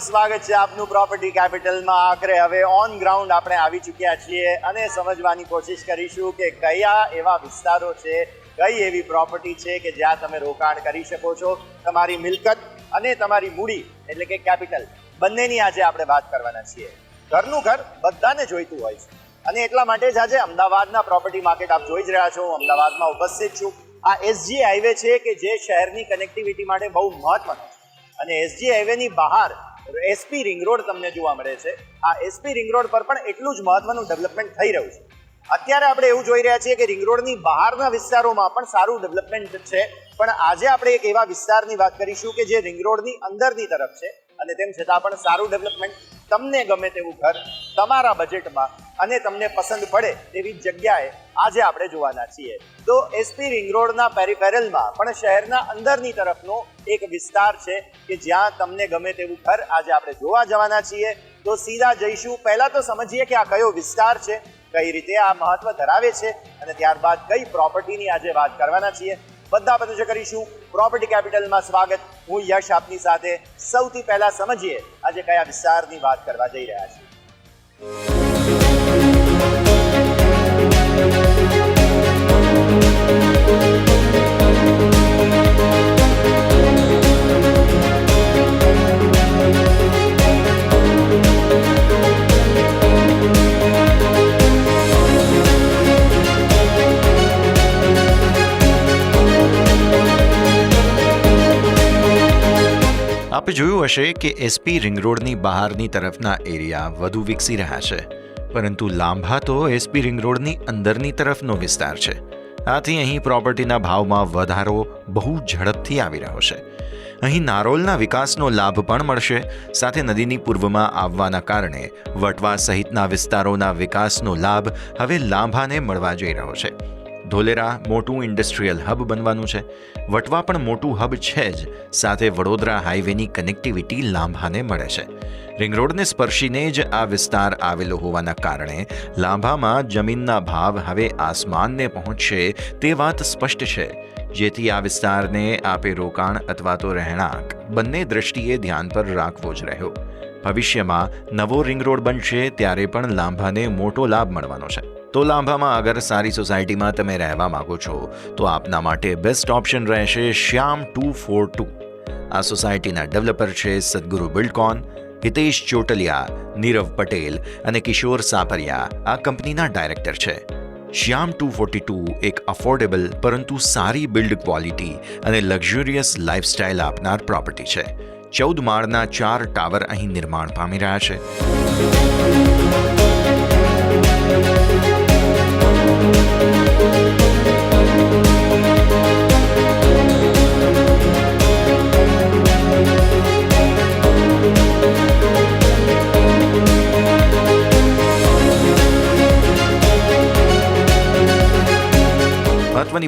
સ્વાગત છે આપનું પ્રોપર્ટી કેપિટલમાં આખરે. હવે ઓન ગ્રાઉન્ડ આપણે આવી ચૂક્યા છીએ અને સમજવાની કોશિશ કરીશું કે કયા એવા વિસ્તારો છે, કઈ એવી પ્રોપર્ટી છે કે જ્યાં તમે રોકાણ કરી શકો છો, તમારી મિલકત અને તમારી મૂડી, એટલે કે કેપિટલ બંનેની આજે આપણે વાત કરવાના છીએ. ઘરનું ઘર બધાને જોઈતું હોય છે. અને એટલા માટે જ આજે અમદાવાદના પ્રોપર્ટી માર્કેટ આપ જોઈ જ રહ્યા છો. હું અમદાવાદમાં ઉપસ્થિત છું. આ એસજી હાઈવે છે કે જે શહેરની કનેક્ટિવિટી માટે બહુ મહત્વનો અને એસજી હાઈવેની બહાર એસપી રિંગ રોડ તમને જોવા મળે છે. આ એસપી રિંગ રોડ પર પણ એટલું જ મહત્વનું ડેવલપમેન્ટ થઈ રહ્યું છે. અત્યારે આપણે એવું જોઈ રહ્યા છીએ કે રિંગ રોડની બહારના વિસ્તારોમાં પણ સારું ડેવલપમેન્ટ છે. પણ આજે આપણે એક એવા વિસ્તારની વાત કરીશું કે જે રિંગ રોડની અંદરની તરફ છે. અને તેમ છતાં પણ સારું ડેવલપમેન્ટ તમને ગમે તેવું ઘર તમારા બજેટમાં અને તમને પસંદ પડે તેવી જગ્યાએ આજે આપણે જોવાના છીએ. તો એસપી રિંગ રોડના પેરિફેરલમાં પણ શહેરના અંદરની તરફનો એક વિસ્તાર છે કે જ્યાં તમને ગમે તેવું ઘર આજે આપણે જોવા જવાના છીએ. તો સીધા જઈશું. પહેલા તો સમજીએ કે આ કયો વિસ્તાર છે, કઈ રીતે આ મહત્વ ધરાવે છે અને ત્યારબાદ કઈ પ્રોપર્ટીની આજે વાત કરવાના છીએ. બધા બધું કરીશું પ્રોપર્ટી કેપિટલમાં સ્વાગત. હું યશ આપની સાથે સૌથી પહેલા સમજીએ આજે કયા વિસ્તારની વાત કરવા જઈ રહ્યા છીએ. જોયું હશે કે એસપી રિંગ રોડની બહારની તરફના એરિયા વધુ વિકસી રહ્યા છે. પરંતુ લાંભા તો એસપી રિંગ રોડની અંદરની તરફનો વિસ્તાર છે. આથી અહીં પ્રોપર્ટીના ભાવમાં વધારો બહુ ઝડપથી આવી રહ્યો છે. અહીં નારોલના વિકાસનો લાભ પણ મળશે, સાથે નદીની પૂર્વમાં આવવાના કારણે વટવા સહિતના વિસ્તારોના વિકાસનો લાભ હવે લાંભાને મળવા જઈ રહ્યો છે. ધોલેરા મોટું ઇન્ડસ્ટ્રીયલ હબ બનવાનું છે. વટવા પણ મોટું હબ છે જ. સાથે વડોદરા હાઈવેની કનેક્ટિવિટી લાંભાને મળે છે. રિંગ રોડને સ્પર્શીને જ આ વિસ્તાર આવેલો હોવાના કારણે લાંભામાં જમીનના ભાવ હવે આસમાનને પહોંચશે તે વાત સ્પષ્ટ છે. જેથી આ વિસ્તારને આપે રોકાણ અથવા તો રહેણાંક બંને દ્રષ્ટિએ ધ્યાન પર રાખવો જ રહ્યો. ભવિષ્યમાં નવો રિંગ રોડ બનશે ત્યારે પણ લાંભાને મોટો લાભ મળવાનો છે. તો લાંભામાં અગર સારી સોસાયટીમાં તમે રહેવા માંગો છો, તો આપના માટે બેસ્ટ ઓપ્શન રહેશે શ્યામ ટુ ફોર ટુ. આ સોસાયટીના ડેવલપર છે સદગુરુ બિલ્ડકોન, હિતેશ ચોટલિયા, નીરવ પટેલ અને કિશોર સાપરિયા. આ કંપનીના ડાયરેક્ટર છે. શ્યામ ટુ ફોર્ટી ટુ એક અફોર્ડેબલ પરંતુ સારી બિલ્ડ ક્વોલિટી અને લક્ઝુરિયસ લાઇફસ્ટાઇલ આપનાર પ્રોપર્ટી છે. ચૌદ માળના ચાર ટાવર અહીં નિર્માણ પામી રહ્યા છે.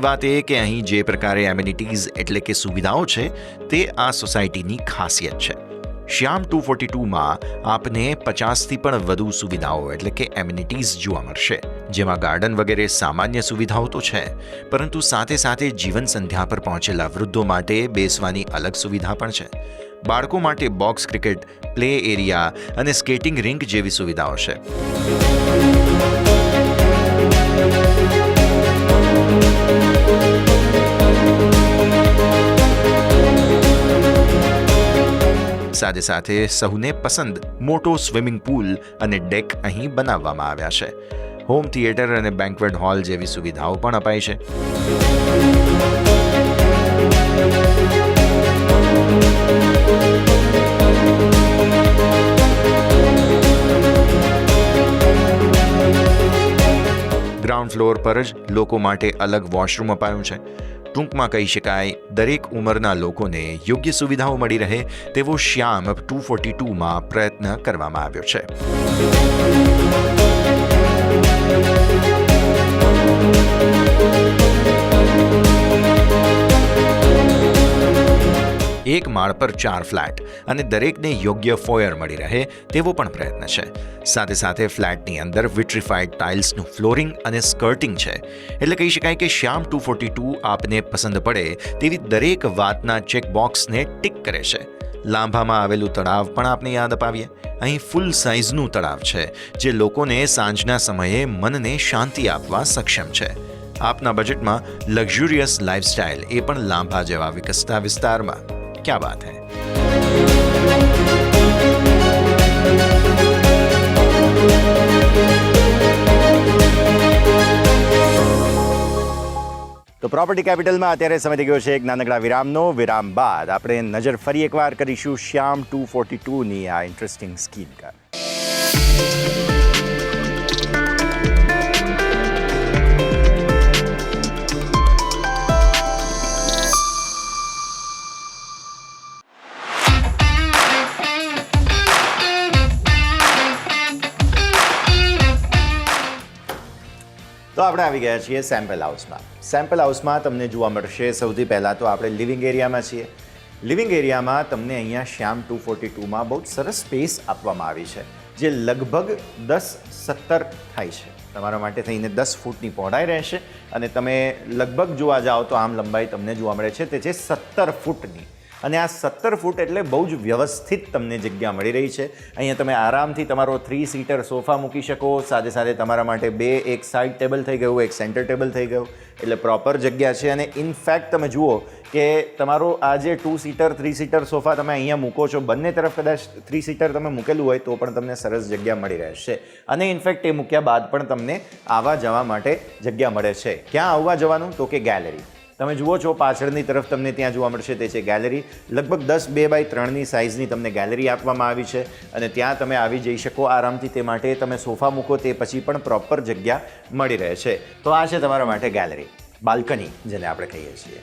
મહત્વની વાત એ કે અહીં જે પ્રકારે એમ્યુનિટીઝ એટલે કે સુવિધાઓ છે, તે આ સોસાયટીની ખાસિયત છે. શ્યામ ટુ ફોર્ટી ટુમાં આપને પચાસથી પણ વધુ સુવિધાઓ એટલે કે એમ્યુનિટીઝ જોવા મળશે. જેમાં ગાર્ડન વગેરે સામાન્ય સુવિધાઓ તો છે, પરંતુ સાથે સાથે જીવન સંધ્યા પર પહોંચેલા વૃદ્ધો માટે બેસવાની અલગ સુવિધા પણ છે. બાળકો માટે બોક્સ ક્રિકેટ પ્લે એરિયા અને સ્કેટિંગ રિંક જેવી સુવિધાઓ છે. સાથે સાથે સૌને પસંદ મોટો સ્વિમિંગ પૂલ અને ડેક અહીં બનાવવામાં આવ્યા છે. હોમ થિયેટર અને બેન્ક્વેટ હોલ જેવી સુવિધાઓ પણ અપાઈ છે. ગ્રાઉન્ડ ફ્લોર પર જ લોકો માટે અલગ વોશરૂમ અપાયું છે. ટૂંકમાં કહી શકાય, દરેક ઉંમરના લોકોને યોગ્ય સુવિધાઓ મળી રહે તેવો શ્યામ ટુ ફોર્ટી ટુમાં પ્રયત્ન કરવામાં આવ્યો છે. એક માળ પર ચાર ફ્લેટ અને દરેકને યોગ્ય ફોયર મળી રહે તેવો પણ પ્રયત્ન છે. સાથે સાથે ફ્લેટની અંદર વિટ્રીફાઈડ ટાઇલ્સનું ફ્લોરિંગ અને સ્કર્ટિંગ છે. એટલે કહી શકાય કે શ્યામ ટુ ફોર્ટી ટુ આપને પસંદ પડે તેવી દરેક વાતના ચેક બોક્સને ટિક કરે છે. લાંભામાં આવેલું તળાવ પણ આપને યાદ અપાવીએ. અહીં ફૂલ સાઇઝનું તળાવ છે, જે લોકોને સાંજના સમયે મનને શાંતિ આપવા સક્ષમ છે. આપના બજેટમાં લક્ઝુરિયસ લાઇફસ્ટાઇલ એ પણ લાંભા જેવા વિકસતા વિસ્તારમાં. ક્યાં વાત है? તો પ્રોપર્ટી કેપિટલમાં અત્યારે સમય થઈ ગયો છે એક નાનકડા વિરામનો. વિરામ બાદ આપણે નજર ફરી એકવાર કરીશું શ્યામ ટુ ફોર્ટી ટુની આ ઇન્ટરેસ્ટિંગ સ્કીમ પર. આપણે આવી ગયા છીએ સેમ્પલ હાઉસમાં સેમ્પલ હાઉસમાં તમને જોવા મળશે, સૌથી પહેલાં તો આપણે લિવિંગ એરિયામાં છીએ. લિવિંગ એરિયામાં તમને અહીંયા શ્યામ ટુ ફોર્ટી ટુમાં બહુ સરસ સ્પેસ આપવામાં આવી છે, જે લગભગ દસ સત્તર થાય છે. તમારા માટે થઈને દસ ફૂટની પહોળાઈ રહેશે અને તમે લગભગ જોવા જાઓ તો આમ લંબાઈ તમને જોવા મળે છે, તે છે સત્તર ફૂટની. અને આ સત્તર ફૂટ એટલે બહુ જ વ્યવસ્થિત તમને જગ્યા મળી રહી છે. અહીંયા તમે આરામથી તમારો થ્રી સીટર સોફા મૂકી શકો, સાથે સાથે તમારા માટે બે, એક સાઇડ ટેબલ થઈ ગયું, એક સેન્ટર ટેબલ થઈ ગયું, એટલે પ્રોપર જગ્યા છે. અને ઇનફેક્ટ તમે જુઓ કે તમારો આ જે two seater three seater sofa તમે અહીંયા મૂકો છો, બંને તરફ કદાચ થ્રી સીટર તમે મૂકેલું હોય તો પણ તમને સરસ જગ્યા મળી રહેશે. અને ઇનફેક્ટ એ મૂક્યા બાદ પણ તમને આવવા જવા માટે જગ્યા મળે છે. ક્યાં આવવા જવાનું? તો કે ગેલેરી તમે જુઓ છો, પાછળની તરફ તમને ત્યાં જોવા મળશે તે છે ગેલેરી. લગભગ દસ બે બાય ત્રણની સાઇઝની તમને ગેલેરી આપવામાં આવી છે અને ત્યાં તમે આવી જઈ શકો આરામથી તે માટે તમે સોફા મૂકો તે પછી પણ પ્રોપર જગ્યા મળી રહે છે. તો આ છે તમારા માટે ગેલેરી, બાલ્કની જેને આપણે કહીએ છીએ.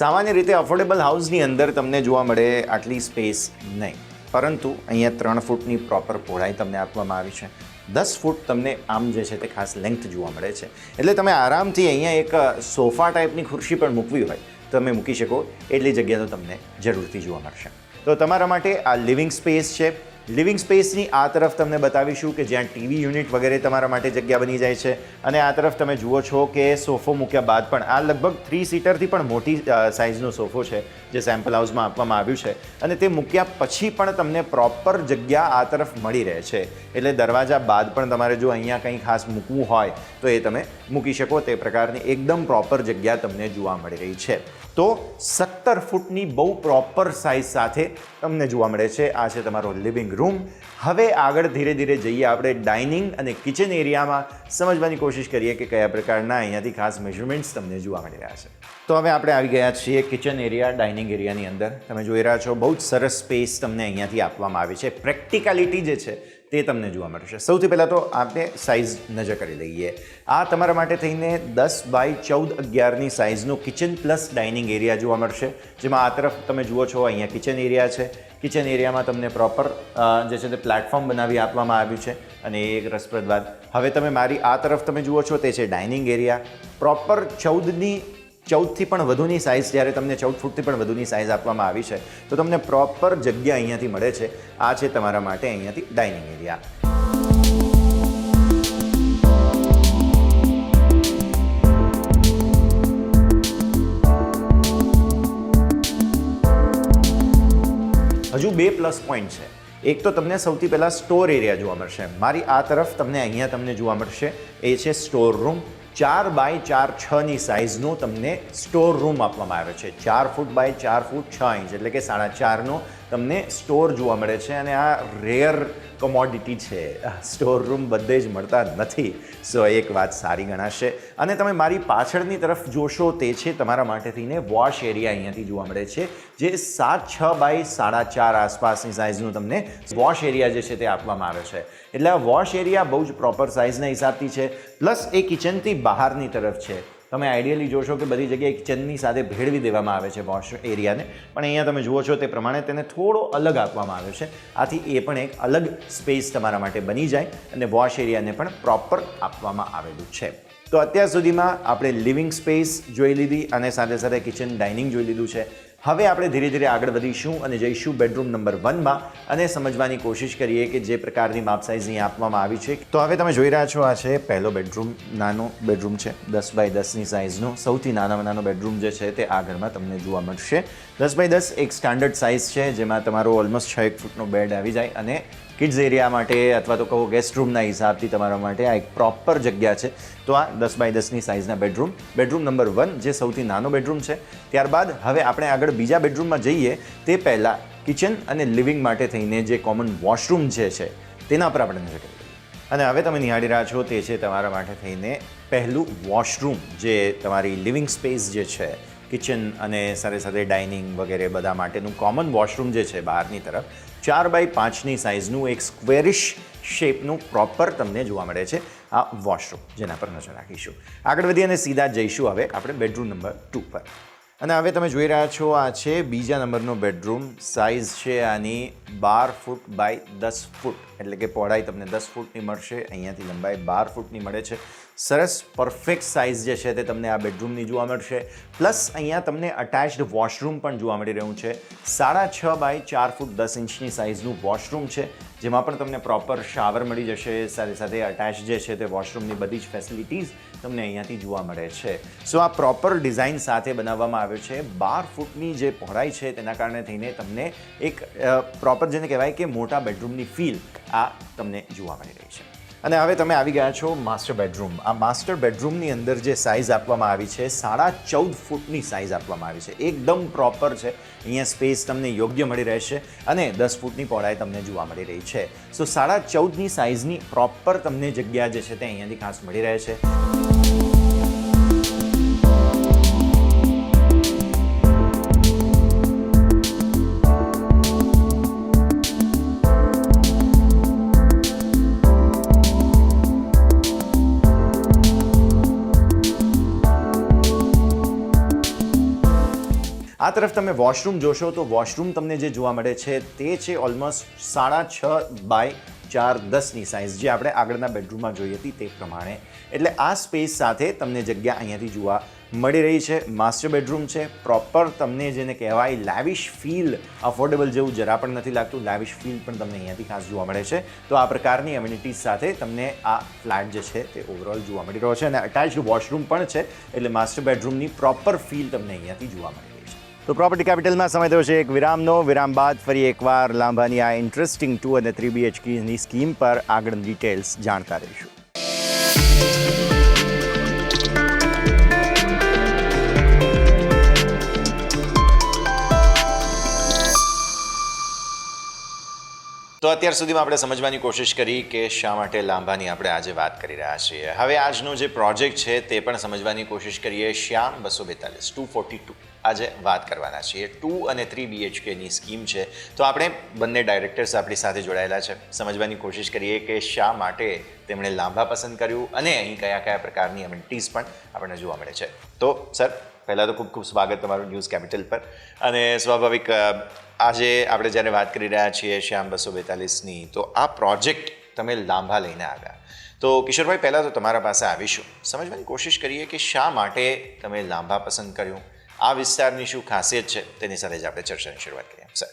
સામાન્ય રીતે અફોર્ડેબલ હાઉસની અંદર તમને જોવા મળે આટલી સ્પેસ નહીં, પરંતુ અહીંયા ત્રણ ફૂટની પ્રોપર પહોળાઈ તમને આપવામાં આવી છે. દસ ફૂટ તમને આમ જે છે તે ખાસ લેન્થ જોવા મળે છે. એટલે તમે આરામથી અહીંયા એક સોફા ટાઈપની ખુરશી પણ મૂકવી હોય તમે મૂકી શકો. એટલી જગ્યા તો તમને જરૂરથી જોવા મળશે. તો તમારા માટે આ લિવિંગ સ્પેસ છે લિવિંગ સ્પેસની આ તરફ તમને બતાવીશું કે જ્યાં ટીવી યુનિટ વગેરે તમારા માટે જગ્યા બની જાય છે. અને આ તરફ તમે જુઓ છો કે સોફો મૂક્યા બાદ પણ આ લગભગ થ્રી સીટરથી પણ મોટી સાઇઝનો સોફો છે જે સેમ્પલ હાઉસમાં આપવામાં આવ્યું છે. અને તે મૂક્યા પછી પણ તમને પ્રોપર જગ્યા આ તરફ મળી રહે છે. એટલે દરવાજા બાદ પણ તમારે જો અહીંયા કંઈ ખાસ મૂકવું હોય તો એ તમે મૂકી શકો તે પ્રકારની એકદમ પ્રોપર જગ્યા તમને જોવા મળી રહી છે. તો સત્તર ફૂટની બહુ પ્રોપર સાઇઝ સાથે તમને જોવા મળે છે. આ છે તમારો લિવિંગ રૂમ હવે આગળ ધીરે ધીરે જઈએ આપણે ડાઇનિંગ અને કિચન એરિયામાં સમજવાની કોશિશ કરીએ કે કયા પ્રકારના અહીંયાથી ખાસ મેઝરમેન્ટ્સ તમને જોવા મળી રહ્યા છે. તો હવે આપણે આવી ગયા છીએ કિચન એરિયા ડાઇનિંગ એરિયાની અંદર. તમે જોઈ રહ્યા છો બહુ જ સરસ સ્પેસ તમને અહીંયાથી આપવામાં આવી છે. પ્રેક્ટિકાલિટી જે છે તે તમને જોવા મળશે. સૌથી પહેલાં તો આપણે સાઇઝ નજર કરી લઈએ. આ તમારા માટે થઈને દસ બાય ચૌદ અગિયારની સાઇઝનું કિચન પ્લસ ડાઇનિંગ એરિયા જોવા મળશે. જેમાં આ તરફ તમે જુઓ છો, અહીંયા કિચન એરિયા છે. કિચન એરિયામાં તમને પ્રોપર જે છે તે પ્લેટફોર્મ બનાવી આપવામાં આવ્યું છે. અને એ એક રસપ્રદ વાત. હવે તમે મારી આ તરફ તમે જુઓ છો, તે છે ડાઇનિંગ એરિયા પ્રોપર ચૌદની ચૌદથી પણ વધુની સાઇઝ જ્યારે તમને ચૌદ ફૂટથી પણ વધુની સાઇઝ આપવામાં આવી છે, તો તમને પ્રોપર જગ્યા અહીંયાથી મળે છે. આ છે તમારા માટે અહીંયાથી ડાઇનિંગ એરિયા હજુ બે પ્લસ પોઈન્ટ છે. એક તો તમને સૌથી પહેલાં સ્ટોર એરિયા જોવા મળશે. મારી આ તરફ તમને અહીંયા તમને જોવા મળશે. એ છે સ્ટોર રૂમ ચાર બાય ચાર છની સાઇઝનો તમને સ્ટોર રૂમ આપવામાં આવે છે. ચાર ફૂટ બાય ચાર ફૂટ છ ઇંચ એટલે કે સાડા ચારનો તમને સ્ટોર જોવા મળે છે અને આ રેર કમોડિટી છે. સ્ટોર રૂમ બધે જ મળતા નથી. સો એક વાત સારી ગણાશે. અને તમે મારી પાછળની તરફ જોશો તે છે તમારા માટે થઈને વોશ એરિયા અહીંયાથી જોવા મળે છે, જે સાત છ બાય સાડા ચાર આસપાસની સાઇઝનું તમને વોશ એરિયા જે છે તે આપવામાં આવે છે. એટલે આ વોશ એરિયા બહુ જ પ્રોપર સાઇઝના હિસાબથી છે. પ્લસ એ કિચનથી બહારની તરફ છે. તમે આઈડિયલી જોશો કે બધી જગ્યાએ કિચનની સાથે ભેળવી દેવામાં આવે છે વોશ એરિયાને પણ અહીંયા તમે જુઓ છો તે પ્રમાણે તેને થોડો અલગ આપવામાં આવ્યો છે. આથી એ પણ એક અલગ સ્પેસ તમારા માટે બની જાય અને વોશ એરિયાને પણ પ્રોપર આપવામાં આવેલું છે. તો અત્યાર સુધીમાં આપણે લિવિંગ સ્પેસ જોઈ લીધી અને સાથે સાથે કિચન ડાઇનિંગ જોઈ લીધું છે. હવે આપણે ધીરે ધીરે આગળ વધીશું અને જઈશું બેડરૂમ નંબર વનમાં અને સમજવાની કોશિશ કરીએ કે જે પ્રકારની માપ સાઇઝ અહીં આપવામાં આવી છે. તો હવે તમે જોઈ રહ્યા છો, આ છે પહેલો બેડરૂમ, નાનો બેડરૂમ છે. દસ બાય દસની સાઇઝનો સૌથી નાનામાં નાનો બેડરૂમ જે છે તે આ ઘરમાં તમને જોવા મળશે. દસ બાય દસ એક સ્ટાન્ડર્ડ સાઇઝ છે, જેમાં તમારો ઓલમોસ્ટ છ એક ફૂટનો બેડ આવી જાય અને કિડ્સ એરિયા માટે અથવા તો કહો ગેસ્ટ રૂમના હિસાબથી તમારા માટે આ એક પ્રોપર જગ્યા છે. તો આ દસ બાય દસની સાઇઝના બેડરૂમ બેડરૂમ નંબર વન જે સૌથી નાનો બેડરૂમ છે. ત્યારબાદ હવે આપણે આગળ બીજા બેડરૂમમાં જઈએ, તે પહેલાં કિચન અને લિવિંગ માટે થઈને જે કોમન વોશરૂમ જે છે, તેના પર આપણે નજર કરીએ. અને હવે તમે નિહાળી રહ્યા છો, તે છે તમારા માટે થઈને પહેલું વોશરૂમ જે તમારી લિવિંગ સ્પેસ જે છે કિચન અને સાથે સાથે ડાઇનિંગ વગેરે બધા માટેનું કોમન વોશરૂમ જે છે બહારની તરફ. ચાર બાય પાંચની સાઇઝનું એક સ્ક્વેરિશ શેપનું પ્રોપર તમને જોવા મળે છે આ વોશરૂમ, જેના પર નજર રાખીશું. આગળ વધી અને સીધા જઈશું હવે આપણે બેડરૂમ નંબર ટુ પર. અને હવે તમે જોઈ રહ્યા છો, આ છે બીજા નંબરનો બેડરૂમ. સાઇઝ છે આની બાર ફૂટ બાય દસ ફૂટ. એટલે કે પહોળાઈ તમને દસ ફૂટની મળશે, અહીંયાથી લંબાઈ બાર ફૂટની મળે છે. સરસ પરફેક્ટ સાઇઝ જે છે તે તમને આ બેડરૂમની જોવા મળશે. પ્લસ અહીંયા તમને અટેચ્ડ વોશરૂમ પણ જોવા મળી રહ્યું છે. સાડા છ બાય ચાર ફૂટ દસ ઇંચની સાઇઝનું વોશરૂમ છે, જેમાં પણ તમને પ્રોપર શાવર મળી જશે. સાથે સાથે અટેચ જે છે તે વોશરૂમની બધી જ ફેસિલિટીઝ તમને અહીંયાથી જોવા મળે છે. સો આ પ્રોપર ડિઝાઇન સાથે બનાવવામાં આવ્યો છે. બાર ફૂટની જે પહોળાઈ છે તેના કારણે થઈને તમને એક પ્રોપર જેને કહેવાય કે મોટા બેડરૂમની ફીલ આ તમને જોવા મળી રહી છે. અને હવે તમે આવી ગયા છો માસ્ટર બેડરૂમ આ માસ્ટર બેડરૂમની અંદર જે સાઇઝ આપવામાં આવી છે, સાડા ચૌદ ફૂટની સાઇઝ આપવામાં આવી છે. એકદમ પ્રોપર છે. અહીંયા સ્પેસ તમને યોગ્ય મળી રહેશે અને દસ ફૂટની પહોળાઈ તમને જોવા મળી રહી છે. સો સાડા ચૌદની સાઇઝની પ્રોપર તમને જગ્યા જે છે તે અહીંયાથી ખાસ મળી રહે છે. તરફ તમે વોશરૂમ જોશો તો વોશરૂમ તમને જે જોવા મળે છે તે છે ઓલમોસ્ટ સાડા છ બાય ચાર દસની સાઇઝ જે આપણે આગળના બેડરૂમમાં જોઈ હતી તે પ્રમાણે. એટલે આ સ્પેસ સાથે તમને જગ્યા અહીંયાથી જોવા મળી રહી છે. માસ્ટર બેડરૂમ છે. પ્રોપર તમને જેને કહેવાય લેવિશ ફીલ અફોર્ડેબલ જેવું જરા પણ નથી લાગતું. લેવિશ ફીલ પણ તમને અહીંયાથી ખાસ જોવા મળે છે. તો આ પ્રકારની એમ્યુનિટીઝ સાથે તમને આ ફ્લેટ જે છે તે ઓવરઓલ જોવા મળી રહ્યો છે. અને અટેચ વોશરૂમ પણ છે. એટલે માસ્ટર બેડરૂમની પ્રોપર ફીલ તમને અહીંયાથી જોવા મળે. છે તો પ્રોપર્ટી કેપિટલમાં સમય થયો છે એક વિરામનો. વિરામ બાદ ફરી એકવાર લાંબાની આ ઇન્ટરેસ્ટિંગ ટુ અને થ્રી બીએચકેની સ્કીમ પર આગળ ડિટેલ્સ જાણતા રહીશું તો અત્યાર સુધીમાં આપણે સમજવાની કોશિશ કરી કે શા માટે લાંબાની આપણે આજે વાત કરી રહ્યા છીએ. હવે આજનો જે પ્રોજેક્ટ છે તે પણ સમજવાની કોશિશ કરીએ. શ્યામ બસો બેતાલીસ, ટુ ફોર્ટી ટુ. આજે વાત કરવાના છીએ. ટુ અને થ્રી બીએચકેની સ્કીમ છે. તો આપણે બંને ડાયરેક્ટર્સ આપણી સાથે જોડાયેલા છે. સમજવાની કોશિશ કરીએ કે શા માટે તેમણે લાંબા પસંદ કર્યું અને અહીં કયા કયા પ્રકારની એમિનિટીઝ પણ આપણને જોવા મળે છે. તો, સર? પહેલાં તો ખૂબ ખૂબ સ્વાગત તમારું ન્યૂઝ કેપિટલ પર. અને સ્વાભાવિક આજે આપણે જ્યારે વાત કરી રહ્યા છીએ શ્યામ બસો બેતાલીસની, તો આ પ્રોજેક્ટ તમે લાંબા લઈને આવ્યા. તો કિશોરભાઈ, પહેલાં તો તમારા પાસે આવીશું. સમજવાની કોશિશ કરીએ કે શા માટે તમે લાંબા પસંદ કર્યું? આ વિસ્તારની શું ખાસિયત છે? તેની સાથે જ આપણે ચર્ચાની શરૂઆત કરીએ. સર.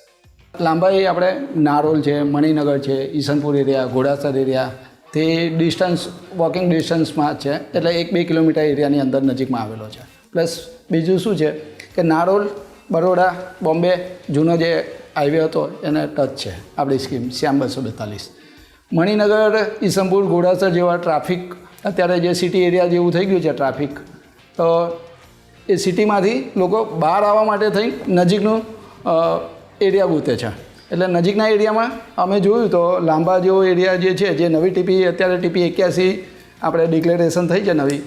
લાંબા એ આપણે નારોલ છે, મણિનગર છે, ઈસનપુર એરિયા, ઘોડાસર એરિયા, તે ડિસ્ટન્સ, વોકિંગ ડિસ્ટન્સમાં છે. એટલે એક બે કિલોમીટર એરિયાની અંદર નજીકમાં આવેલો છે. પ્લસ બીજું શું છે કે નારોલ, બરોડા, બોમ્બે જૂનો જે હાઈવે હતો એને ટચ છે આપણી સ્કીમ શ્યામ બસો બેતાલીસ. મણિનગર ઈસમપુર ઘોડાસર જેવા ટ્રાફિક અત્યારે જે સિટી એરિયા જેવું થઈ ગયું છે ટ્રાફિક તો એ સિટીમાંથી લોકો બહાર આવવા માટે થઈ નજીકનું એરિયા ગોતે છે. એટલે નજીકના એરિયામાં અમે જોયું તો લાંબા જેવો એરિયા જે છે, જે નવી ટીપી અત્યારે ટીપી એક્યાસી આપણે ડિક્લેરેશન થઈ છે નવી,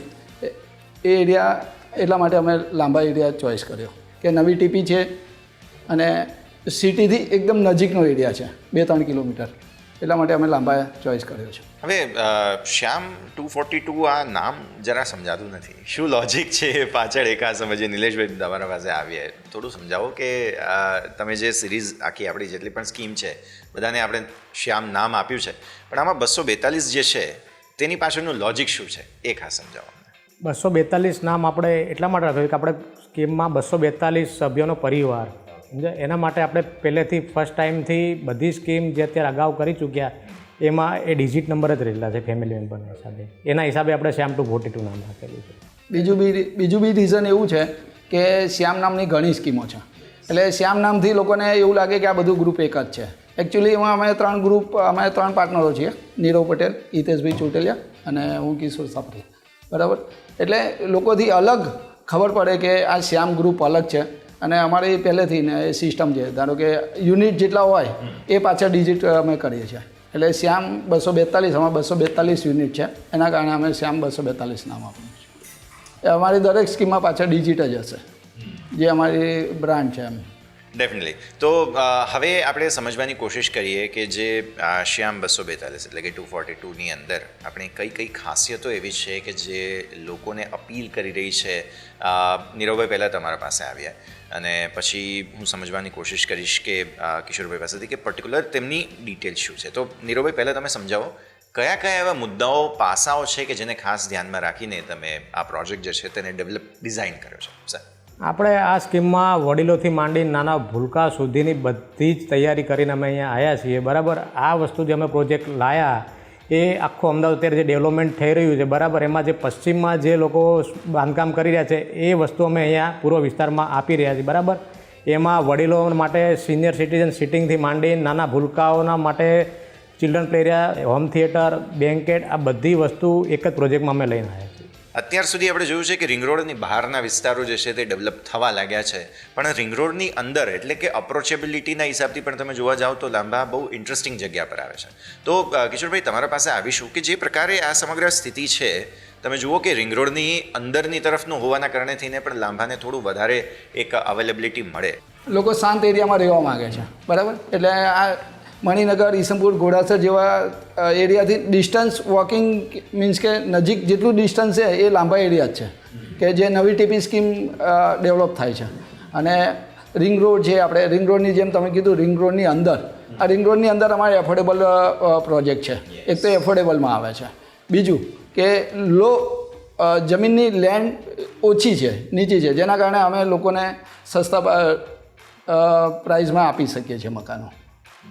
એ એરિયા એટલા માટે અમે લાંબા એરિયા ચોઈસ કર્યો કે નવી ટીપી છે અને સિટીથી એકદમ નજીકનો એરિયા છે બે ત્રણ કિલોમીટર. એટલા માટે અમે લાંબા ચોઈસ કર્યો છે. હવે શ્યામ ટુ ફોર્ટી ટુ આ નામ જરા સમજાતું નથી. શું લોજિક છે પાછળ એક આ સમજીએ નિલેશભાઈ તમારા પાસે આવીએ? થોડું સમજાવો કે તમે જે સિરીઝ આખી આપણી જેટલી પણ સ્કીમ છે, બધાને આપણે શ્યામ નામ આપ્યું છે. પણ આમાં બસો બેતાલીસ જે છે, તેની પાછળનું લોજિક શું છે? એ ખાસ સમજાવો. બસો બેતાલીસ નામ આપણે એટલા માટે રાખ્યું કે આપણે સ્કીમમાં બસો બેતાલીસ સભ્યોનો પરિવાર. સમજાય? એના માટે આપણે પહેલેથી ફર્સ્ટ ટાઈમથી બધી સ્કીમ જે અત્યારે અગાઉ કરી ચૂક્યા, એમાં એ ડિજિટ નંબર જ રહેલા છે ફેમિલી મેમ્બરના હિસાબે. એના હિસાબે આપણે શ્યામ ટુ ફોર્ટી ટુ નામ રાખેલું છે. બીજું બી બીજું બી રીઝન એવું છે કે શ્યામ નામની ઘણી સ્કીમો છે. એટલે શ્યામ નામથી લોકોને એવું લાગે કે આ બધું ગ્રુપ એક જ છે. એકચ્યુઅલી એમાં અમે ત્રણ ગ્રુપ અમે ત્રણ પાર્ટનરો છીએ. નીરવ પટેલ, હિતેશભાઈ ચોટેલિયા અને હું કિશોર સાપરી બરાબર? એટલે લોકોથી અલગ ખબર પડે કે આ શ્યામ ગ્રુપ અલગ છે. અને અમારી પહેલેથી ને એ સિસ્ટમ છે. ધારો કે યુનિટ જેટલા હોય, એ પાછા ડિજિટ અમે કરીએ છીએ. એટલે શ્યામ બસો બેતાલીસ અમારે બસો બેતાલીસ યુનિટ છે. એના કારણે અમે શ્યામ બસો બેતાલીસ નામ આપ્યું છે એ અમારી દરેક સ્કીમમાં પાછળ ડિજિટ જ હશે. જે અમારી બ્રાન્ડ છે એમ. ડેફિનેટલી તો હવે આપણે સમજવાની કોશિશ કરીએ કે જે શ્યામ બસો બેતાલીસ એટલે કે ટુ ફોર્ટી ટુની અંદર આપણે કઈ કઈ ખાસિયતો એવી છે કે જે લોકોને અપીલ કરી રહી છે? નીરવભાઈ પહેલાં તમારા પાસે આવ્યા અને પછી હું સમજવાની કોશિશ કરીશ કે કિશોરભાઈ પાસેથી કે પર્ટિક્યુલર તેમની ડિટેલ શું છે. તો નીરવભાઈ પહેલાં તમે સમજાવો, કયા કયા એવા મુદ્દાઓ, પાસાઓ છે કે જેને ખાસ ધ્યાનમાં રાખીને તમે આ પ્રોજેક્ટ જે છે તેને ડેવલપ, ડિઝાઇન કર્યો છે? સર. આપણે આ સ્કીમમાં વડીલોથી માંડી નાના ભૂલકા સુધીની બધી જ તૈયારી કરીને અમે અહીંયા આવ્યા છીએ. બરાબર? આ વસ્તુ જે અમે પ્રોજેક્ટ લાયા એ આખું અમદાવાદ અત્યારે જે ડેવલપમેન્ટ થઈ રહ્યું છે, બરાબર? એમાં જે પશ્ચિમમાં જે લોકો બાંધકામ કરી રહ્યા છે, એ વસ્તુ અમે અહીંયા પૂર્વ વિસ્તારમાં આપી રહ્યા છીએ, બરાબર? એમાં વડીલો માટે, સિનિયર સિટીઝન સિટિંગથી માંડી નાના ભૂલકાઓના માટે children play home theatre, banquet, આ બધી વસ્તુ એક જ પ્રોજેક્ટમાં અમે લઈને આવ્યા અત્યાર સુધી આપણે જોયું છે કે રિંગ રોડની બહારના વિસ્તારો જે છે તે ડેવલપ થવા લાગ્યા છે. પણ રિંગ અંદર એટલે કે અપ્રોચેબિલિટીના હિસાબથી પણ તમે જોવા જાઓ તો લાંબા બહુ ઇન્ટરેસ્ટિંગ જગ્યા પર આવે છે. તો કિશોરભાઈ, તમારા પાસે આવીશું કે જે પ્રકારે આ સમગ્ર સ્થિતિ છે, તમે જુઓ કે રિંગ રોડની અંદરની તરફનું હોવાના કારણે થઈને પણ લાંબાને થોડું વધારે એક અવેલેબિલિટી મળે. લોકો શાંત એરિયામાં રહેવા માગે છે. બરાબર? એટલે આ મણિનગર, ઈસમપુર, ઘોડાસર જેવા એરિયાથી ડિસ્ટન્સ વોકિંગ મીન્સ કે નજીક જેટલું ડિસ્ટન્સ છે, એ લાંબા એરિયા છે. કે જે નવી ટીપી સ્કીમ ડેવલપ થાય છે. અને રિંગ રોડ છે આપણે રિંગ રોડની જેમ તમે કીધું રિંગ રોડની અંદર. આ રિંગ રોડની અંદર અમારે એફોર્ડેબલ પ્રોજેક્ટ છે. એક તો એફોર્ડેબલમાં આવે છે. બીજું કે લો જમીનની લેન્ડ ઓછી છે, નીચી છે. જેના કારણે અમે લોકોને સસ્તા પ્રાઇઝમાં આપી શકીએ છીએ મકાનો.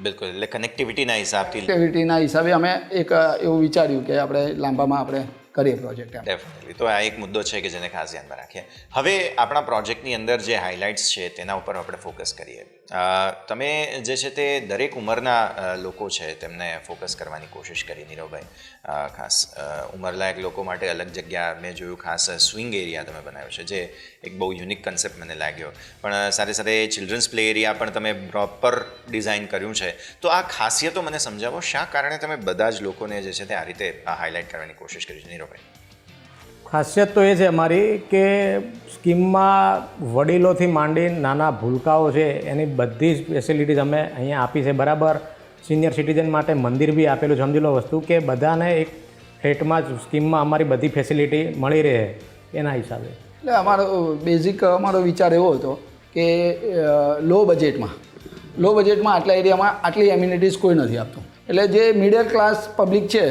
બિલકુલ એટલે કનેક્ટિવિટીના હિસાબથી કનેક્ટિવિટીના હિસાબે અમે એક એવું વિચાર્યું કે આપણે લાંબામાં આપણે કરીએ પ્રોજેક્ટ ડેફિનેટલી તો આ એક મુદ્દો છે કે જેને ખાસ ધ્યાનમાં રાખીએ. હવે આપણા પ્રોજેક્ટની અંદર જે હાઇલાઇટ્સ છે તેના ઉપર આપણે ફોકસ કરીએ. તમે જે છે તે દરેક ઉંમરના લોકો છે તેમને ફોકસ કરવાની કોશિશ કરી નીરવભાઈ. ખાસ ઉંમરલાયક લોકો માટે અલગ જગ્યા મેં જોયું ખાસ સ્વિંગ એરિયા તમે બનાવ્યો છે, જે એક બહુ યુનિક કન્સેપ્ટ મને લાગ્યો. પણ સાથે સાથે ચિલ્ડ્રન્સ પ્લે એરિયા પણ તમે પ્રોપર ડિઝાઇન કર્યું છે. તો આ ખાસિયતો મને સમજાવો, શા કારણે તમે બધા જ લોકોને જે છે તે આ રીતે હાઇલાઇટ કરવાની કોશિશ કરી છે? નીરવભાઈ ખાસિયત તો એ છે અમારી કે સ્કીમમાં વડીલોથી માંડી નાના ભૂલકાઓ છે, એની બધી જ ફેસિલિટીઝ અમે અહીંયા આપી છે, બરાબર? સિનિયર સિટીઝન માટે મંદિર બી આપેલું સમજી લો વસ્તુ કે બધાને એક ફ્લેટમાં જ સ્કીમમાં અમારી બધી ફેસિલિટી મળી રહે એના હિસાબે. એટલે અમારો બેઝિક અમારો વિચાર એવો હતો કે લો બજેટમાં લો બજેટમાં આટલા એરિયામાં આટલી એમ્યુનિટીઝ કોઈ નથી આપતું. એટલે જે મિડલ ક્લાસ પબ્લિક છે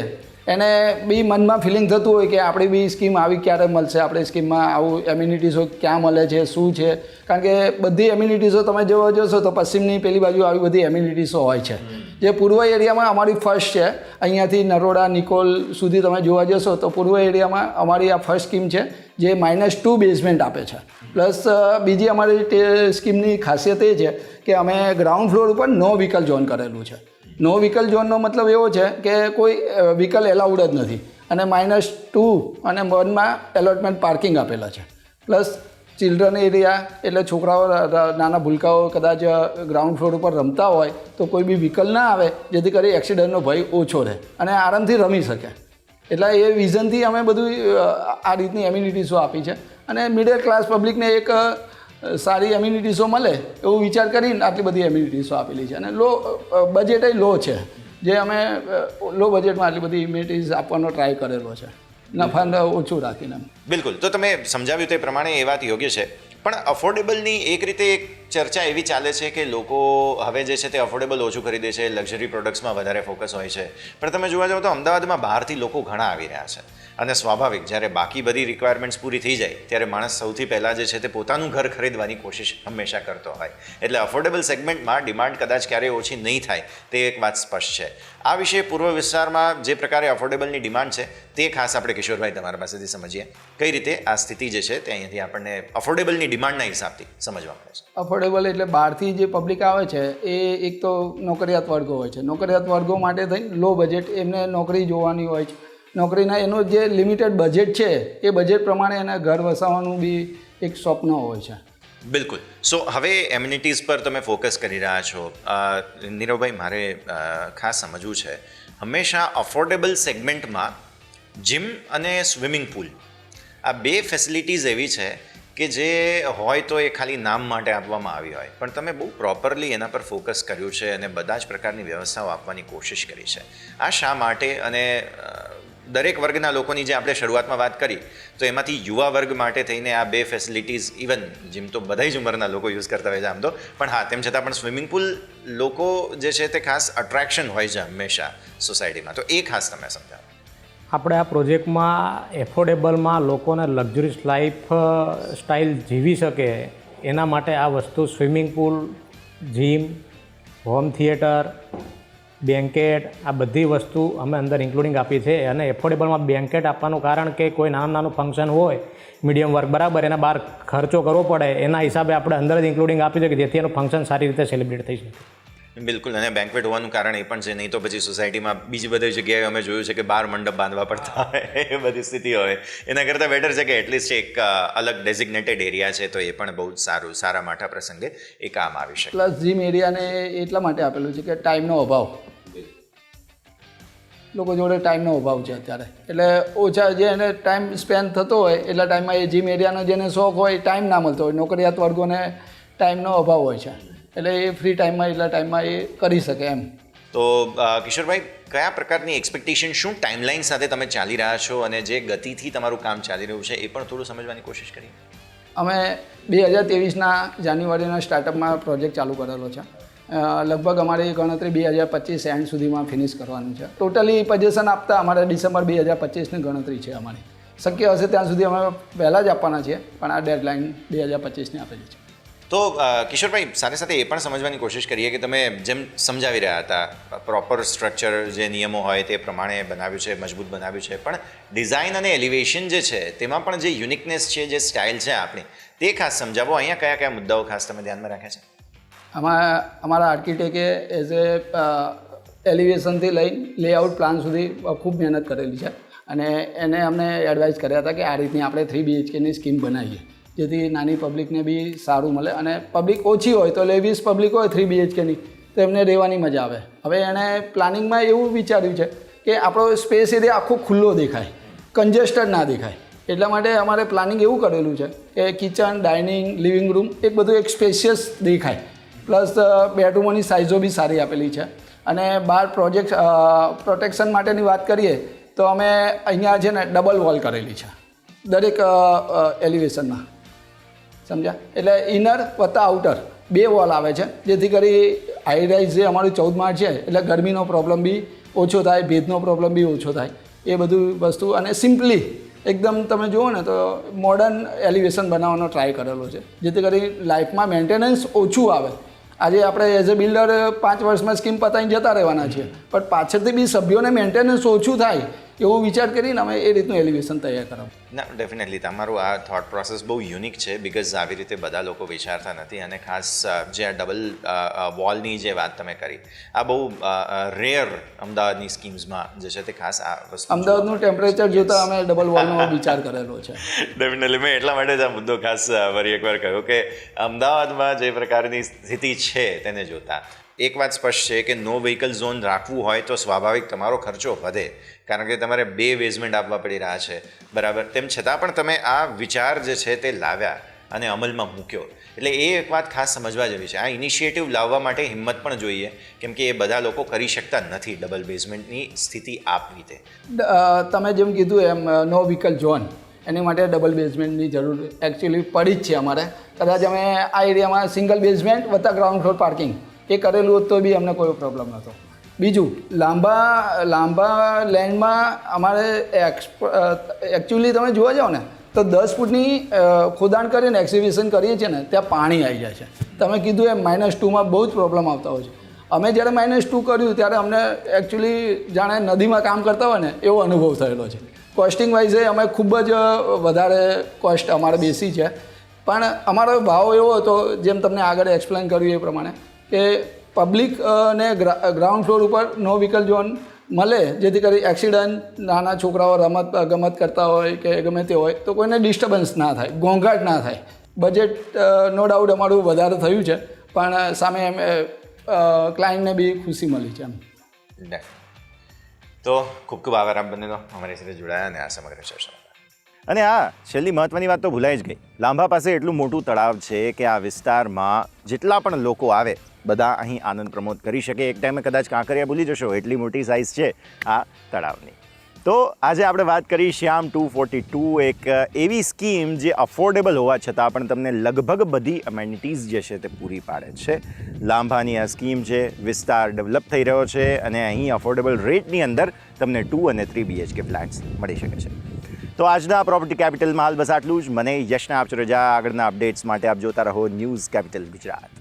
એને બી મનમાં ફિલિંગ થતું હોય કે આપણી બી સ્કીમ આવી ક્યારે મળશે? આપણી સ્કીમમાં આવું એમ્યુનિટીઝો ક્યાં મળે છે, શું છે? કારણ કે બધી એમ્યુનિટીઝો તમે જોવા જશો તો પશ્ચિમની પેલી બાજુ આવી બધી એમ્યુનિટીઝો હોય છે. જે પૂર્વ એરિયામાં અમારી ફર્સ્ટ છે. અહીંયાથી નરોડા, નિકોલ સુધી તમે જોવા જશો તો પૂર્વ એરિયામાં અમારી આ ફર્સ્ટ સ્કીમ છે, જે માઇનસ ટુ બેઝમેન્ટ આપે છે. પ્લસ બીજી અમારી સ્કીમની ખાસિયત એ છે કે અમે ગ્રાઉન્ડ ફ્લોર ઉપર નો વ્હીકલ ઝોન કરેલું છે. નો વ્હીકલ ઝોનનો મતલબ એવો છે કે કોઈ વ્હીકલ એલાઉડ જ નથી. અને માઇનસ ટુ અને વનમાં એલોટમેન્ટ પાર્કિંગ આપેલા છે. પ્લસ ચિલ્ડ્રન એરિયા એટલે છોકરાઓ નાના ભૂલકાઓ કદાચ ગ્રાઉન્ડ ફ્લોર ઉપર રમતા હોય તો કોઈ બી વ્હીકલ ના આવે જેથી કરી એક્સિડન્ટનો ભય ઓછો રહે અને આરામથી રમી શકે. એટલે એ વિઝનથી અમે બધું આ રીતની એમ્યુનિટીઝો આપી છે. અને મિડલ ક્લાસ પબ્લિકને એક સારી એમ્યુનિટીઝો મળે, એવું વિચાર કરીને આટલી બધી એમ્યુનિટીઝો આપેલી છે. અને લો બજેટ લો છે. જે અમે લો બજેટમાં આટલી બધી ઇમ્યુનિટીઝ આપવાનો ટ્રાય કરેલો છે. નફા ઓછું રાખીને બિલકુલ. તો તમે સમજાવ્યું તે પ્રમાણે એ વાત યોગ્ય છે. પણ અફોર્ડેબલની એક રીતે એક ચર્ચા એવી ચાલે છે કે લોકો હવે જે છે તે અફોર્ડેબલ ઓછું ખરીદે છે લક્ઝરી પ્રોડક્ટ્સમાં વધારે ફોકસ હોય છે. પણ તમે જોવા જાઓ તો અમદાવાદમાં બહારથી લોકો ઘણા આવી રહ્યા છે. અને સ્વાભાવિક, જ્યારે બાકી બધી રિક્વાયરમેન્ટ્સ પૂરી થઈ જાય, ત્યારે માણસ સૌથી પહેલાં જે છે તે પોતાનું ઘર ખરીદવાની કોશિશ હંમેશા કરતો હોય. એટલે અફોર્ડેબલ સેગમેન્ટમાં ડિમાન્ડ કદાચ ક્યારેય ઓછી નહીં થાય, તે એક વાત સ્પષ્ટ છે. આ વિશે પૂર્વ વિસ્તારમાં જે પ્રકારે અફોર્ડેબલની ડિમાન્ડ છે, તે ખાસ આપણે કિશોરભાઈ તમારા પાસેથી સમજીએ. કઈ રીતે આ સ્થિતિ જે છે તે અહીંયાથી આપણને અફોર્ડેબલની ડિમાન્ડના હિસાબથી સમજવા મળે છે. અફોર્ડેબલ એટલે બહારથી જે પબ્લિક આવે છે, એ એક તો નોકરિયાત વર્ગો હોય છે. નોકરિયાત વર્ગો માટે થઈને લો બજેટ એમને નોકરી જોવાની હોય છે. નોકરીના એનું જે લિમિટેડ બજેટ છે, એ બજેટ પ્રમાણે એને ઘર વસાવવાનું બી એક સ્વપ્ન હોય છે. બિલકુલ. સો હવે એમ્યુનિટીઝ પર તમે ફોકસ કરી રહ્યા છો. નીરવભાઈ, મારે ખાસ સમજવું છે. હંમેશા અફોર્ડેબલ સેગમેન્ટમાં જિમ અને સ્વિમિંગ પુલ આ બે ફેસિલિટીઝ એવી છે કે જે હોય તો એ ખાલી નામ માટે આપવામાં આવી હોય. પણ તમે બહુ પ્રોપરલી એના પર ફોકસ કર્યું છે અને બધા જ પ્રકારની વ્યવસ્થાઓ આપવાની કોશિશ કરી છે. આ શા માટે અને દરેક વર્ગના લોકોની જે આપણે શરૂઆતમાં વાત કરી, તો એમાંથી યુવા વર્ગ માટે થઈને આ બે ફેસિલિટીઝ ઇવન જીમ તો બધા જ ઉંમરના લોકો યુઝ કરતા હોય છે આમ તો. પણ હા, તેમ છતાં પણ સ્વિમિંગ પુલ લોકો જે છે તે ખાસ અટ્રેક્શન હોય છે હંમેશા સોસાયટીમાં તો એ ખાસ તમે સમજાવો. આપણે આ પ્રોજેક્ટમાં એફોર્ડેબલમાં લોકોને લક્ઝરીસ લાઈફ સ્ટાઇલ જીવી શકે, એના માટે આ વસ્તુ swimming pool gym home theatre banquet આ બધી વસ્તુ અમે અંદર ઇન્ક્લુડિંગ આપી છે. અને એફોર્ડેબલમાં બેન્કેટ આપવાનું કારણ કે કોઈ નાનું નાનું ફંક્શન હોય મીડિયમ વર્ક બરાબર એના બહાર ખર્ચો કરવો પડે એના હિસાબે આપણે અંદર જ ઇન્ક્લુડિંગ આપી છે કે જેથી એનું ફંક્શન સારી રીતે સેલિબ્રેટ થઈ શકે. બિલકુલ અને બેન્કવેટ હોવાનું કારણ એ પણ છે નહીં તો પછી સોસાયટીમાં બીજી બધી જગ્યાએ અમે જોયું છે કે બાર મંડપ બાંધવા પડતા હોય એ બધી સ્થિતિ હોય. એના કરતાં બેટર છે કે એટલીસ્ટ એક અલગ ડેઝિગ્નેટેડ એરિયા છે તો એ પણ બહુ જ સારું સારા માઠા પ્રસંગે એ કામ આવી શકે. પ્લસ જીમ એરિયાને એટલા માટે આપેલું છે કે ટાઈમનો અભાવ. લોકો જોડે ટાઈમનો અભાવ છે અત્યારે. એટલે ઓછા જે એને ટાઈમ સ્પેન્ડ થતો હોય એટલા ટાઈમમાં એ જીમ એરિયાનો જેને શોખ હોય ટાઈમ ના મળતો હોય. નોકરિયાત વર્ગોને ટાઈમનો અભાવ હોય છે. એટલે એ ફ્રી ટાઈમમાં એટલા ટાઈમમાં એ કરી શકે એમ. તો કિશોરભાઈ કયા પ્રકારની એક્સપેક્ટેશન શું ટાઈમલાઈન સાથે તમે ચાલી રહ્યા છો અને જે ગતિથી તમારું કામ ચાલી રહ્યું છે એ પણ થોડું સમજવાની કોશિશ કરીએ? અમે બે હજાર ત્રેવીસના જાન્યુઆરીના સ્ટાર્ટઅપમાં પ્રોજેક્ટ ચાલુ કરેલો છે. લગભગ અમારી ગણતરી બે હજાર પચીસ એન્ડ સુધીમાં ફિનિશ કરવાનું છે. ટોટલી પજેશન આપતા અમારે ડિસેમ્બર બે હજાર પચીસની ગણતરી છે અમારી. શક્ય હશે ત્યાં સુધી અમે પહેલાં જ આપવાના છીએ પણ આ ડેડલાઇન બે હજાર પચીસની આપેલી છે. તો કિશોરભાઈ, સાથે સાથે એ પણ સમજવાની કોશિશ કરીએ કે તમે જેમ સમજાવી રહ્યા હતા પ્રોપર સ્ટ્રક્ચર જે નિયમો હોય તે પ્રમાણે બનાવ્યું છે, મજબૂત બનાવ્યું છે, પણ ડિઝાઇન અને એલિવેશન જે છે, તેમાં પણ જે યુનિકનેસ છે, જે સ્ટાઇલ છે આપણી, તે ખાસ સમજાવો. અહીંયા કયા કયા મુદ્દાઓ ખાસ તમે ધ્યાનમાં રાખ્યા છે? આમાં અમારા આર્કિટેક્ટે એઝ એ એલિવેશનથી લઈ લેઆઉટ પ્લાન સુધી ખૂબ મહેનત કરેલી છે. અને એને અમને એડવાઇસ કર્યા હતા કે આ રીતની આપણે થ્રી બીએચકેની સ્કીમ બનાવીએ. જેથી નાની પબ્લિકને બી સારું મળે અને પબ્લિક ઓછી હોય તો લેવીસ પબ્લિક હોય થ્રી બીએચકેની તો એમને રહેવાની મજા આવે. હવે એણે પ્લાનિંગમાં એવું વિચાર્યું છે કે આપણો સ્પેસ એરિયા આખો ખુલ્લો દેખાય કન્જેસ્ટેડ ના દેખાય. એટલા માટે અમારે પ્લાનિંગ એવું કરેલું છે કે કિચન ડાઇનિંગ લિવિંગ રૂમ એક બધું એક સ્પેશિયસ દેખાય. પ્લસ બેડરૂમોની સાઇઝો બી સારી આપેલી છે. અને બહાર પ્રોજેક્ટ પ્રોટેક્શન માટેની વાત કરીએ, તો અમે અહીંયા છે ને ડબલ વોલ કરેલી છે. દરેક એલિવેશનમાં સમજ્યા? એટલે ઇનર વત્તા આઉટર બે વોલ આવે છે. જેથી કરી હાઈ રાઇઝ જે અમારું ચૌદ માળ છે, એટલે ગરમીનો પ્રોબ્લેમ બી ઓછો થાય, ભેજનો પ્રોબ્લેમ બી ઓછો થાય. એ બધું વસ્તુ અને સિમ્પલી એકદમ તમે જુઓ ને તો મોડર્ન એલિવેશન બનાવવાનો ટ્રાય કરેલો છે. જેથી કરી લાઈફમાં મેન્ટેનન્સ ઓછું આવે. આજે આપણે એઝ અ બિલ્ડર પાંચ વર્ષમાં સ્કીમ પતાવીને જતા રહેવાના છીએ પણ પાછળથી બી સભ્યોને મેન્ટેનન્સ ઓછું થાય એવો વિચાર કરીને અમે એ રીતનું એલિવેશન તૈયાર કરો ના ડેફિનેટલી તમારું આ થોટ પ્રોસેસ બહુ યુનિક છે બિકોઝ આવી રીતે બધા લોકો વિચારતા નથી અને ખાસ જે આ ડબલ વોલની જે વાત તમે કરી આ બહુ રેર અમદાવાદની સ્કીમ્સમાં જે છે તે ખાસ આ વસ્તુ અમદાવાદનું ટેમ્પરેચર જોતા અમે ડબલ વોલનો વિચાર કરેલો છે. ડેફિનેટલી મેં એટલા માટે જ આ મુદ્દો ખાસ વરી એકવાર કહ્યું કે અમદાવાદમાં જે પ્રકારની સ્થિતિ છે તેને જોતા. એક વાત સ્પષ્ટ છે કે નો વ્હીકલ ઝોન રાખવું હોય તો સ્વાભાવિક તમારો ખર્ચો વધે. કારણ કે તમારે બે બેઝમેન્ટ આપવા પડી રહ્યા છે. બરાબર? તેમ છતાં પણ તમે આ વિચાર જે છે તે લાવ્યા અને અમલમાં મૂક્યો. એટલે એ એક વાત ખાસ સમજવા જેવી છે. આ ઇનિશિયેટિવ લાવવા માટે હિંમત પણ જોઈએ. કેમ કે એ બધા લોકો કરી શકતા નથી ડબલ બેઝમેન્ટની સ્થિતિ આપ તે તમે જેમ કીધું એમ નો વ્હીકલ ઝોન એની માટે ડબલ બેઝમેન્ટની જરૂર એકચ્યુઅલી પડી જ છે અમારે. કદાચ અમે આ એરિયામાં સિંગલ બેઝમેન્ટ વત્તા ગ્રાઉન્ડ ફ્લોર પાર્કિંગ એ કરેલું હોત તો બી અમને કોઈ પ્રોબ્લેમ નહોતો. બીજું, લાંબા લાંબા લેન્ડમાં અમારે એકચ્યુઅલી તમે જોવા જાઓ ને, તો દસ ફૂટની ખોદાણ કરીને એક્ઝિબિશન કરીએ છીએ ને, ત્યાં પાણી આવી જાય છે. તમે કીધું એમ માઇનસ ટુમાં બહુ જ પ્રોબ્લેમ આવતા હોય છે. અમે જ્યારે માઇનસ ટુ કર્યું, ત્યારે અમને એકચ્યુઅલી જાણે નદીમાં કામ કરતા હોય ને, એવો અનુભવ થયેલો છે. કોસ્ટિંગ વાઇઝે અમે ખૂબ જ વધારે કોસ્ટ અમારે બેસી છે. પણ અમારો ભાવ એવો હતો, જેમ તમને આગળ એક્સપ્લેન કર્યું એ પ્રમાણે કે પબ્લિક ને ગ્રાઉન્ડ ફ્લોર ઉપર નો વ્હીકલ ઝોન મળે, જેથી કરી એક્સિડન્ટ નાના છોકરાઓ રમત ગમત કરતા હોય કે ગમે તે હોય, તો કોઈને ડિસ્ટર્બન્સ ના થાય, ઘોંઘાટ ના થાય. બજેટ નો ડાઉટ અમારું વધારે થયું છે, પણ સામે એમ ક્લાયન્ટને બી ખુશી મળી છે એમ. તો ખૂબ ખૂબ આભાર આપ બંનેનો. અમારી સાથે જોડાયા અને આ સમગ્ર ચર્ચા અને આ છેલ્લી મહત્વની વાત તો ભૂલાઈ જ ગઈ. લાંભા પાસે એટલું મોટું તળાવ છે કે આ વિસ્તારમાં જેટલા પણ લોકો આવે, બધા અહીં આનંદ પ્રમોદ કરી શકે. એક ટાઈમે કદાચ કાંકરિયા ભૂલી જશો, એટલી મોટી સાઇઝ છે આ તળાવની. તો આજે આપણે વાત કરી શ્યામ ટુ ફોર્ટી ટુ, એક એવી સ્કીમ જે અફોર્ડેબલ હોવા છતાં પણ તમને લગભગ બધી અમેનિટીઝ જે છે તે પૂરી પાડે છે. લાંભાની આ સ્કીમ છે, વિસ્તાર ડેવલપ થઈ રહ્યો છે અને અહીં અફોર્ડેબલ રેટની અંદર તમને ટુ અને થ્રી બીએચકે ફ્લેટ્સ મળી શકે છે. તો આજના પ્રોપર્ટી કેપિટલમાં હાલ બસ આટલું જ. મને યશના આપશો રજા. આગળના અપડેટ્સ માટે આપ જોતા રહો ન્યૂઝ કેપિટલ ગુજરાત.